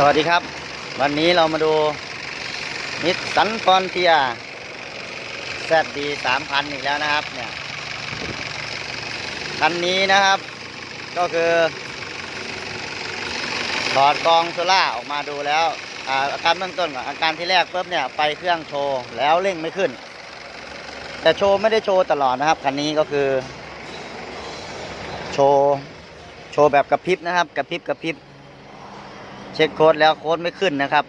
สวัสดีครับ วันนี้เรามาดูนิสสันฟอนเทียแซดดีสามพันอีกแล้วนะครับเนี่ยคันนี้นะครับ ก็คือถอดกองโซล่าออกมาดูแล้วอาอาการเบื้องต้นก่อนอาการที่แรกปุ๊บเนี่ยไฟเครื่องโชว์แล้วเร่งไม่ขึ้น แต่โชว์ไม่ได้โชว์ตลอดนะครับคันนี้ก็คือ โชว์โชว์แบบกระพริบนะครับ กระพริบกระพริบ เช็คโค้ดแล้วโค้ดไม่ขึ้นนะครับ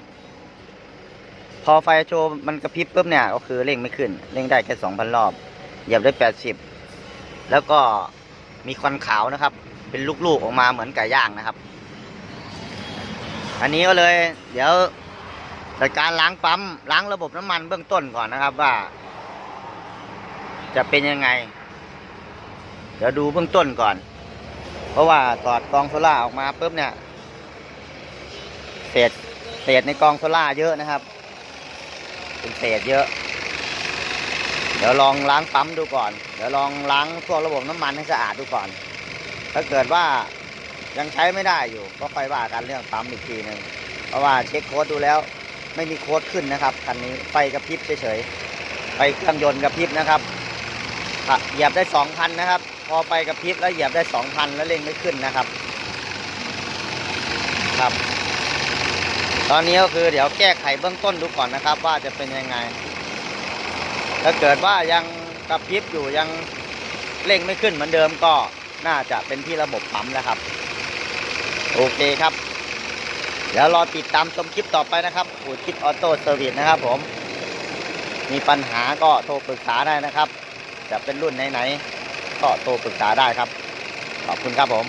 พอไฟโชว์มันกระพริบปุ๊บเนี่ยก็คือเร่งไม่ขึ้น เร่งได้แค่สองพันรอบเหยียบได้แปดสิบแล้วก็มีควันขาวนะครับ เป็นลูกๆออกมาเหมือนไก่ย่างนะครับ อันนี้ก็เลย เดี๋ยวจัดการล้างปั๊มล้างระบบน้ำมันเบื้องต้นก่อนนะครับว่า จะเป็นยังไง เดี๋ยวดูเบื้องต้นก่อน เพราะว่าถอดกองโซล่าออกมาปุ๊บเนี่ย เศษเศษในกองโซล่าเยอะนะครับ เป็นเศษเยอะ เดี๋ยวลองล้างปั๊มดูก่อน เดี๋ยวลองล้างพวระบบน้ำมันให้สะอาดดูก่อน ถ้าเกิดว่ายังใช้ไม่ได้อยู่ ก็ค่อยว่ากันเรื่องปั๊มอีกทีหนึ่งเพราะว่าเช็คโค้ดดูแล้วไม่มีโค้ดขึ้นนะครับคันนี้ไฟกระพริบเฉยๆไฟเครื่องยนต์กระพริบนะครับเหยียบได้สองพันนะครับ พอไฟกระพริบแล้วเหยียบได้สองพันแล้วเร่งไม่ขึ้นนะครับ ครับ ตอนนี้ก็คือเดี๋ยวแก้ไขเบื้องต้นดูก่อนนะครับ ว่าจะเป็นยังไง ถ้าเกิดว่ายังกระพริบอยู่ยังเร่งไม่ขึ้นเหมือนเดิมก็น่าจะเป็นที่ระบบปั๊มแล้วครับ โอเคครับ เดี๋ยวรอติดตามชมคลิปต่อไปนะครับอูดคิดออโต้เซอร์วิสนะครับผม มีปัญหาก็โทรปรึกษาได้นะครับ จะเป็นรุ่นไหนๆก็โทรปรึกษาได้ครับ ขอบคุณครับผม